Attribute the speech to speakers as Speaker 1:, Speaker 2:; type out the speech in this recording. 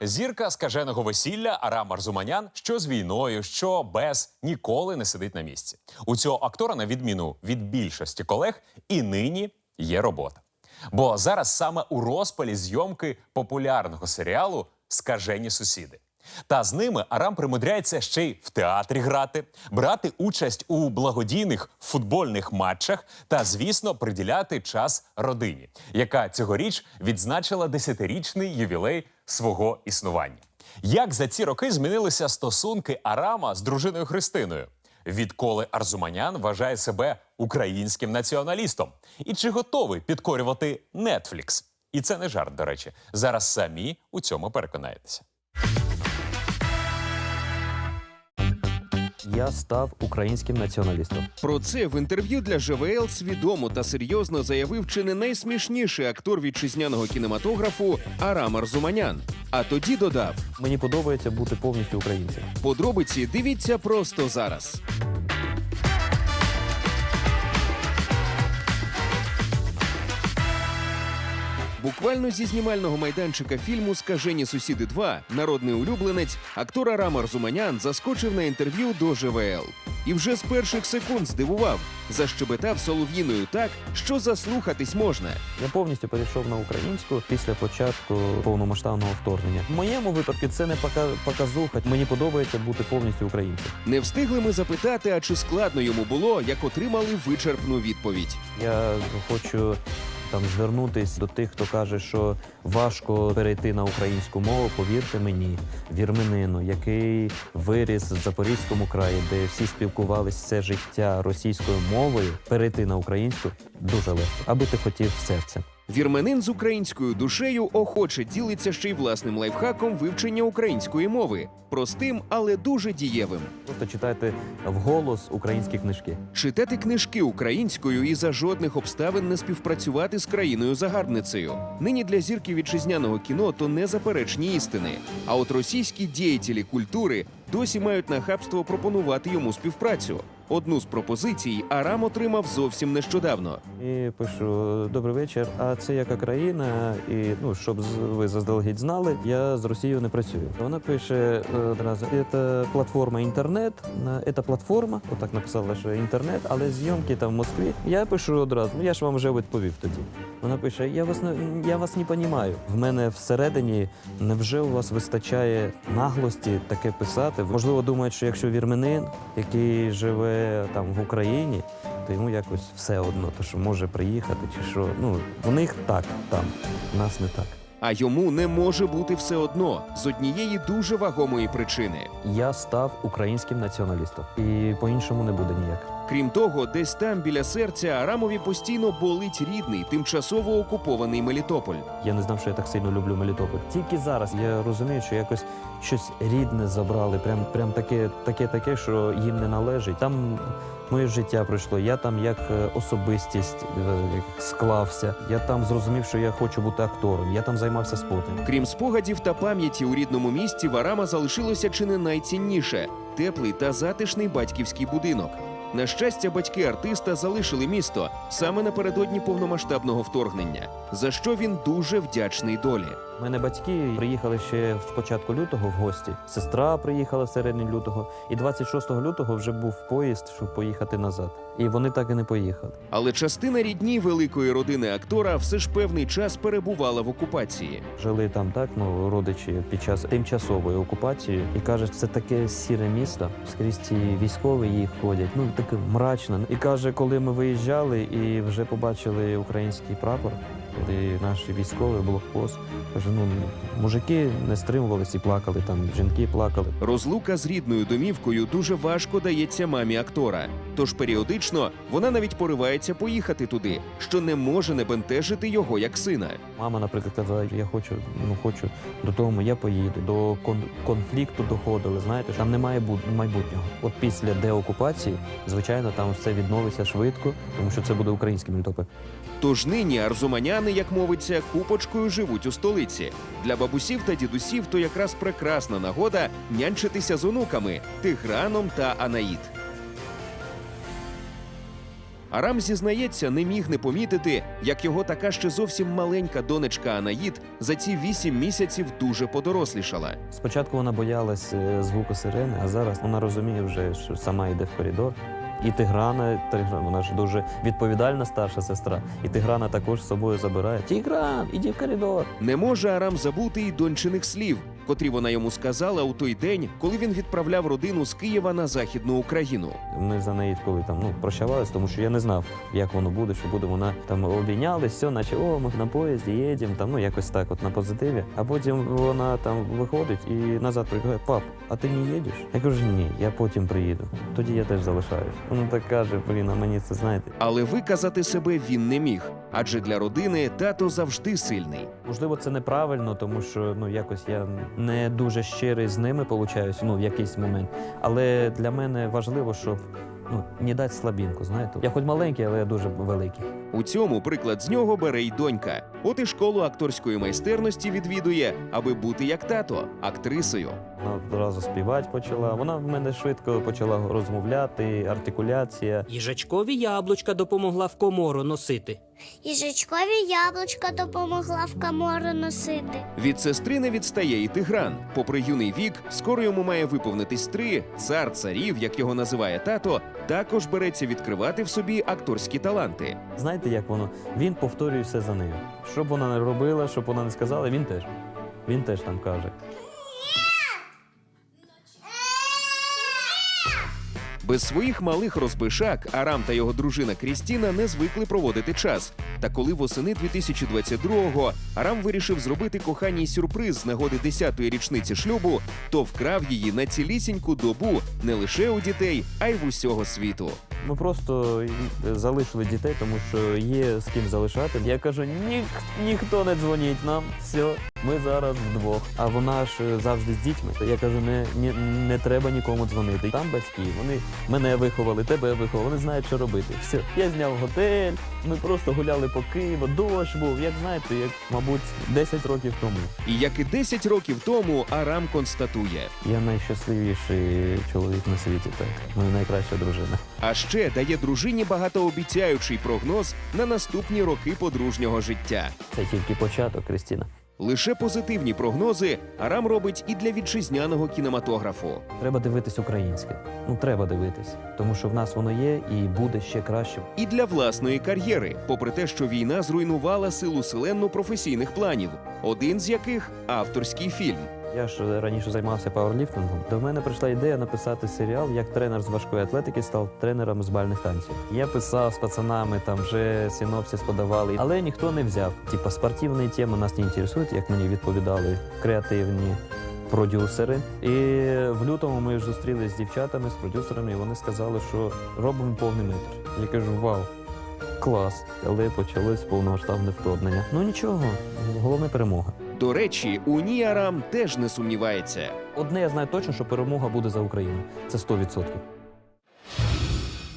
Speaker 1: Зірка скаженого весілля Арам Арзуманян, що з війною, що без ніколи не сидить на місці. У цього актора, на відміну від більшості колег, і нині є робота. Бо зараз саме у розпалі зйомки популярного серіалу Скажені сусіди. Та з ними Арам примудряється ще й в театрі грати, брати участь у благодійних футбольних матчах та, звісно, приділяти час родині, яка цьогоріч відзначила десятирічний ювілей свого існування. Як за ці роки змінилися стосунки Арама з дружиною Христиною? Відколи Арзуманян вважає себе українським націоналістом? І чи готовий підкорювати Netflix? І це не жарт, до речі. Зараз самі у цьому переконаєтеся.
Speaker 2: Я став українським націоналістом.
Speaker 3: Про це в інтерв'ю для ЖВЛ свідомо та серйозно заявив чи не найсмішніший актор вітчизняного кінематографу Арам Арзуманян. А тоді додав:
Speaker 2: Мені подобається бути повністю українцем.
Speaker 3: подробиці дивіться просто зараз. Буквально зі знімального майданчика фільму Скажені сусіди 2 народний улюбленець актор Арам Арзуманян заскочив на інтерв'ю до ЖВЛ. І вже з перших секунд здивував, защебетав солов'їною так, що заслухатись можна.
Speaker 2: Я повністю перейшов на українську після початку повномасштабного вторгнення. В моєму випадку це не пока- показуха. Мені подобається бути повністю українцем.
Speaker 3: Не встигли ми запитати, а чи складно йому було, як отримали вичерпну відповідь.
Speaker 2: Я хочу там звернутись до тих, хто каже, що важко перейти на українську мову. Повірте мені, вірменину, який виріс в Запорізькому краї, де всі спілкувалися все життя російською мовою, перейти на українську дуже легко, аби ти хотів серцем.
Speaker 3: Вірменин з українською душею охоче ділиться ще й власним лайфхаком вивчення української мови, простим, але дуже дієвим.
Speaker 2: Просто читайте вголос українські книжки.
Speaker 3: Читати книжки українською і за жодних обставин не співпрацювати з країною загарбницею. Нині для зірки вітчизняного кіно то незаперечні істини. А от російські діятелі культури досі мають нахабство пропонувати йому співпрацю. Одну з пропозицій Арам отримав зовсім нещодавно.
Speaker 2: І пишу: добрий вечір. А це яка країна? І ну щоб ви заздалегідь знали, я з Росією не працюю. Вона пише е, одразу: це платформа інтернет. Це платформа, отак написала, що інтернет, але зйомки там в Москві. Я пишу одразу. Ну я ж вам вже відповів тоді. Вона пише: Я вас не я вас не понімаю. В мене всередині невже у вас вистачає наглості таке писати? Можливо, думають, що якщо вірменин, який живе там в Україні, то йому якось все одно, то що може приїхати, чи що. Ну, у них так там, у нас не так.
Speaker 3: А йому не може бути все одно з однієї дуже вагомої причини.
Speaker 2: Я став українським націоналістом, і по-іншому не буде ніяк.
Speaker 3: Крім того, десь там біля серця Арамові постійно болить рідний, тимчасово окупований Мелітополь.
Speaker 2: Я не знав, що я так сильно люблю Мелітополь. Тільки зараз я розумію, що якось щось рідне забрали, прям, прям таке, таке, таке, що їм не належить. Там моє життя пройшло. Я там як е, особистість е, склався. Я там зрозумів, що я хочу бути актором. Я там займався спортом.
Speaker 3: Крім спогадів та пам'яті у рідному місті, в Арама залишилося чи не найцінніше теплий та затишний батьківський будинок. На щастя, батьки артиста залишили місто саме напередодні повномасштабного вторгнення, за що він дуже вдячний долі.
Speaker 2: У мене батьки приїхали ще в початку лютого в гості. Сестра приїхала в середині лютого, і 26 лютого вже був поїзд, щоб поїхати назад. І вони так і не поїхали.
Speaker 3: Але частина рідні великої родини актора все ж певний час перебувала в окупації.
Speaker 2: Жили там так, ну родичі під час тимчасової окупації, і кажуть, це таке сіре місто. Скрізь ці військові їх ходять. Ну таке мрачно. І каже, коли ми виїжджали і вже побачили український прапор, коли наші військові блокпост, каже, ну мужики не стримувалися і плакали. Там жінки плакали.
Speaker 3: Розлука з рідною домівкою дуже важко дається мамі актора. Тож періодично вона навіть поривається поїхати туди, що не може не бентежити його як сина.
Speaker 2: Мама, наприклад, казала, я хочу, ну хочу додому, я поїду. До кон- конфлікту доходили. Знаєте, там немає бу- майбутнього. От після деокупації, звичайно, там все відновиться швидко, тому що це буде український Мелітополь.
Speaker 3: Тож нині арзуманяни, як мовиться, купочкою живуть у столиці. Для бабусів та дідусів то якраз прекрасна нагода нянчитися з онуками Тиграном та Анаїд. Арам зізнається, не міг не помітити, як його така ще зовсім маленька донечка Анаїд за ці вісім місяців дуже подорослішала.
Speaker 2: Спочатку вона боялась е, звуку сирени, а зараз вона розуміє вже, що сама йде в коридор. І Тиграна, Тигран, вона ж дуже відповідальна старша сестра. І Тиграна також з собою забирає. Тігран, іди в коридор.
Speaker 3: Не може Арам забути й дончиних слів, котрі вона йому сказала у той день, коли він відправляв родину з Києва на західну Україну.
Speaker 2: Ми за неї коли там ну прощавались, тому що я не знав, як воно буде, що буде. Вона там обійнялись, все, наче о, ми на поїзді їдемо, там ну якось так, от на позитиві. А потім вона там виходить і назад прибігає, пап, а ти не їдеш? Я кажу, ні, я потім приїду. Тоді я теж залишаюсь. Вона так каже, блін, а мені це знаєте.
Speaker 3: Але виказати себе він не міг, адже для родини тато завжди сильний.
Speaker 2: Можливо, це неправильно, тому що ну якось я не дуже щирий з ними получаюсь, ну в якийсь момент. Але для мене важливо, щоб ну не дати слабінку. Знаєте, я хоч маленький, але я дуже великий.
Speaker 3: У цьому приклад з нього бере й донька. От і школу акторської майстерності відвідує, аби бути як тато, актрисою.
Speaker 2: Вона одразу співати почала. Вона в мене швидко почала розмовляти, артикуляція.
Speaker 4: Їжачкові яблучка допомогла в комору носити.
Speaker 5: Їжачкові яблучка допомогла в камору носити.
Speaker 3: Від сестри не відстає і Тигран. Попри юний вік, скоро йому має виповнитись три. Цар царів, як його називає тато, також береться відкривати в собі акторські таланти.
Speaker 2: Знаєте, як воно? Він повторює все за нею. Що б вона не робила, що вона не сказала, він теж. Він теж там каже.
Speaker 3: Без своїх малих розбишак Арам та його дружина Крістіна не звикли проводити час. Та коли восени 2022-го Арам вирішив зробити коханій сюрприз з нагоди 10-ї річниці шлюбу, то вкрав її на цілісіньку добу не лише у дітей, а й в усього світу.
Speaker 2: Ми просто залишили дітей, тому що є з ким залишати. Я кажу, Ніх, ніхто не дзвоніть нам. Все, ми зараз вдвох. А вона ж е, завжди з дітьми. Я кажу, не, не, не треба нікому дзвонити. Там батьки, вони мене виховали, тебе виховали, вони знають, що робити. Все, я зняв готель. Ми просто гуляли по Києву. Дощ був, як знаєте, як мабуть 10 років тому.
Speaker 3: І як і 10 років тому, Арам констатує.
Speaker 2: Я найщасливіший чоловік на світі. Так, моя найкраща дружина.
Speaker 3: А ще дає дружині багатообіцяючий прогноз на наступні роки подружнього життя.
Speaker 2: Це тільки початок, Крістіна.
Speaker 3: Лише позитивні прогнози Арам робить і для вітчизняного кінематографу.
Speaker 2: Треба дивитись українське. Ну треба дивитись, тому що в нас воно є і буде ще краще.
Speaker 3: І для власної кар'єри, попри те, що війна зруйнувала силу селенну професійних планів, один з яких авторський фільм.
Speaker 2: Я ж раніше займався пауерліфтингом. До мене прийшла ідея написати серіал, як тренер з важкої атлетики став тренером з бальних танців. Я писав з пацанами, там вже синопсис подавали, але ніхто не взяв. Типа спортивні теми нас не інтересують, як мені відповідали креативні. Продюсери, і в лютому ми зустрілися з дівчатами, з продюсерами, і вони сказали, що робимо повний метр. Я кажу, вау, клас. Але почалось повномасштабне вторгнення. Ну нічого, головне перемога.
Speaker 3: До речі, у ній Арам теж не сумнівається.
Speaker 2: Одне я знаю точно, що перемога буде за Україну. Це 100%.